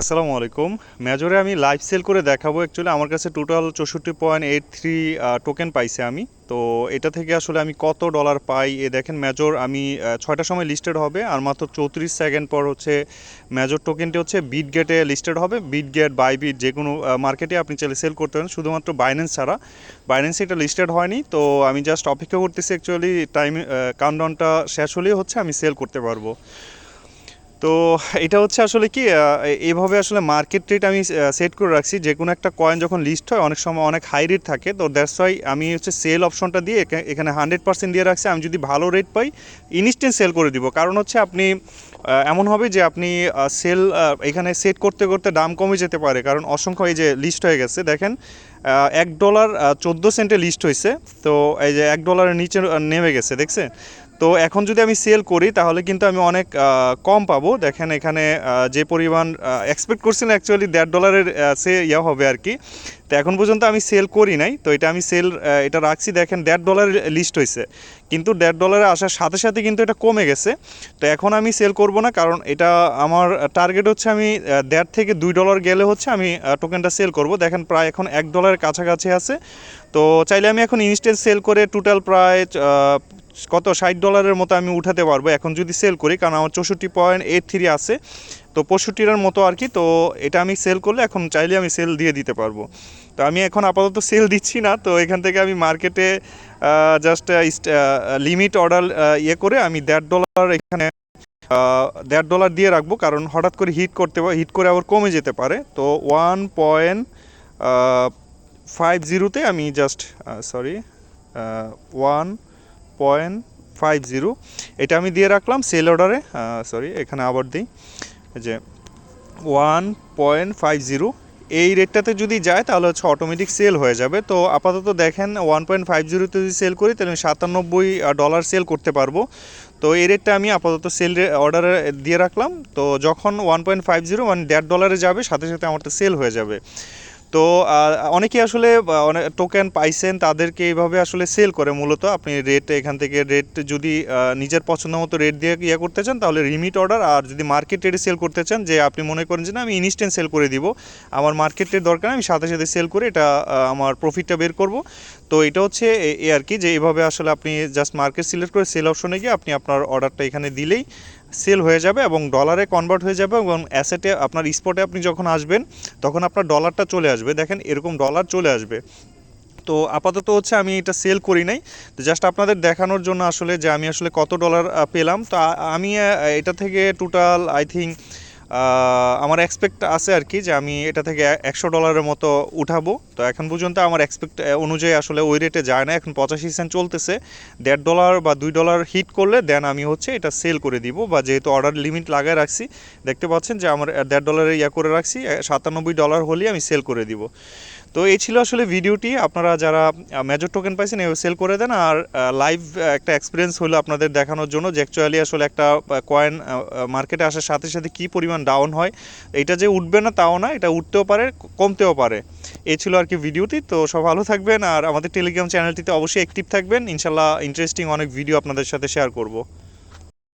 আসসালামু আলাইকুম। মেজরে আমি লাইভ সেল করে দেখাবো অ্যাকচুয়ালি আমার কাছে টোটাল চৌষট্টি পয়েন্ট এইট থ্রি টোকেন পাইছে আমি। তো এটা থেকে আসলে আমি কত ডলার পাই? এ দেখেন মেজর আমি ছয়টার সময় লিস্টেড হবে। আর মাত্র চৌত্রিশ সেকেন্ড পর হচ্ছে মেজর টোকেনটি হচ্ছে বিট গেটে লিস্টেড হবে। বিট গেট বাই বিট যে কোনো মার্কেটে আপনি চাইলে সেল করতে পারেন। শুধুমাত্র বাইন্যান্স ছাড়া। বাইন্যান্সে এটা লিস্টেড হয়নি। তো আমি জাস্ট অপেক্ষা করতেছি অ্যাকচুয়ালি টাইম কাউন্টডাউনটা শেষ হলেই হচ্ছে আমি সেল করতে পারব। তো এটা হচ্ছে আসলে কি এভাবে আসলে মার্কেট রেট আমি সেট করে রাখছি। যে কোনো একটা কয়েন যখন লিস্ট হয়, অনেক সময় অনেক হাই রেট থাকে। তো দ্যাটস ওয়াই আমি হচ্ছে সেল অপশনটা দিয়ে এখানে হান্ড্রেড পার্সেন্ট দিয়ে রাখছি। আমি যদি ভালো রেট পাই ইনস্ট্যান্ট সেল করে দিব। কারণ হচ্ছে আপনি এমন হবে যে আপনি সেল এখানে সেট করতে করতে দাম কমে যেতে পারে। কারণ অসংখ্য এই যে লিস্ট হয়ে গেছে, দেখেন এক ডলার চোদ্দ সেন্টে লিস্ট হয়েছে। তো এই যে এক ডলারের নিচে নেমে গেছে, দেখছেন? তো এখন যদি আমি সেল করি, তাহলে কিন্তু আমি অনেক কম পাবো। দেখেন এখানে যে পরিমাণ এক্সপেক্ট করছিলাম অ্যাকচুয়ালি দেড় ডলারের সে ইয়া হবে আর কি। তো এখন পর্যন্ত আমি সেল করি নাই। তো এটা আমি সেল এটা রাখছি। দেখেন দেড় ডলার লিস্ট হয়েছে। কিন্তু দেড় ডলারে আসার সাথে সাথে কিন্তু এটা কমে গেছে। তো এখন আমি সেল করব না। কারণ এটা আমার টার্গেট হচ্ছে আমি দেড় থেকে দুই ডলার গেলে হচ্ছে আমি টোকেনটা সেল করব। দেখেন প্রায় এখন এক ডলারের কাছাকাছি আছে। তো চাইলে আমি এখন ইনস্ট্যান্ট সেল করে টোটাল প্রায় কত, ষাট ডলারের মতো আমি উঠাতে পারব এখন যদি সেল করি, কারণ আমার চৌষট্টি পয়েন্ট এইট থ্রি আছে, তো পঁয়ষট্টিটার মতো আর কি, তো এটা আমি সেল করলে এখন চাইলে আমি সেল দিয়ে দিতে পারব। তো আমি এখন আপাতত সেল দিচ্ছি না, তো এখান থেকে আমি মার্কেটে জাস্ট লিমিট অর্ডার ইয়ে করে আমি দেড় ডলার এখানে দেড় ডলার দিয়ে রাখব, কারণ হঠাৎ করে হিট করতে হিট করে আবার কমে যেতে পারে। তো ওয়ান পয়েন্ট ফাইভ জিরোতে আমি just sorry one point five zero. এটা আমি দিয়ে রাখলাম সেল অর্ডারে। সরি এখানে আবার দিই। যে ওয়ান পয়েন্ট ফাইভ জিরো। এই রেটটাতে যদি যায় তাহলে হচ্ছে অটোমেটিক সেল হয়ে যাবে। তো আপাতত দেখেন ওয়ান পয়েন্ট ফাইভ জিরোতে যদি সেল করি তাহলে আমি সাতানব্বই ডলার সেল করতে পারব। তো এই রেটটা আমি আপাতত সেল অর্ডারে দিয়ে রাখলাম। তো যখন ওয়ান পয়েন্ট ফাইভ জিরো মানে দেড় ডলারে যাবে, সাথে সাথে আমার তো সেল হয়ে যাবে। তো আহ, অনেকেই আসলে অনেক টোকেন পাইছেন তাদেরকে এইভাবে আসলে সেল করে মূলত। আপনি রেট এখান থেকে রেট যদি নিজের পছন্দ মতো রেট দিয়ে ইয়ে করতে চান তাহলে রিমিট অর্ডার আর যদি মার্কেট রেটে সেল করতে চান যে আপনি মনে করেন যে না আমি ইনস্ট্যান্ট সেল করে দিব আমার মার্কেট রেট দরকার আমি সাথে সাথে সেল করে এটা আমার প্রফিটটা বের করব। তো এটা হচ্ছে এ- আর কি যে এইভাবে আসলে আপনি জাস্ট মার্কেট সিলেক্ট করে সেল অপশনে গিয়ে আপনি আপনার অর্ডারটা এখানে দিলেই সেল হয়ে যাবে এবং ডলারে কনভার্ট হয়ে যাবে এবং অ্যাসেটে আপনার স্পটে আপনি যখন আসবেন, তখন আপনার ডলারটা চলে আসবে। দেখেন এরকম ডলার চলে আসবে। তো আপাতত হচ্ছে আমি এটা সেল করি নাই। তো জাস্ট আপনাদের দেখানোর জন্য আসলে যে আমি আসলে কত ডলার পেলাম। তো আমি এটা থেকে টোটাল আই থিঙ্ক আমার এক্সপেক্ট আছে আর কি যে আমি এটা থেকে একশো ডলারের মতো উঠাবো। তো এখন পর্যন্ত আমার এক্সপেক্ট অনুযায়ী আসলে ওই রেটে যায় না। এখন পঁচাশি সেন্ট চলতেছে। দেড় ডলার বা দুই ডলার হিট করলে দেন আমি হচ্ছে এটা সেল করে দিব বা যেহেতু অর্ডার লিমিট লাগায় রাখছি, দেখতে পাচ্ছেন যে আমার দেড় ডলারে ইয়া করে রাখছি, সাতানব্বই ডলার হলেই আমি সেল করে দিব। তো এই ছিল আসলে ভিডিওটি। আপনারা যারা মেজর টোকেন পাইছেন এভাবে সেল করে দেন আর লাইভ একটা এক্সপিরিয়েন্স হলো আপনাদের দেখানোর জন্য যে অ্যাকচুয়ালি আসলে একটা কয়েন মার্কেটে আসার সাথে সাথে কী পরিমাণ ডাউন হয়, এটা যে উঠবে না তাও না, এটা উঠতেও পারে কমতেও পারে। এই ছিল আর কি ভিডিওটি। তো সব ভালো থাকবেন আর আমাদের টেলিগ্রাম চ্যানেলটিতে অবশ্যই অ্যাক্টিভ থাকবেন। ইনশাল্লাহ ইন্টারেস্টিং অনেক ভিডিও আপনাদের সাথে শেয়ার করব।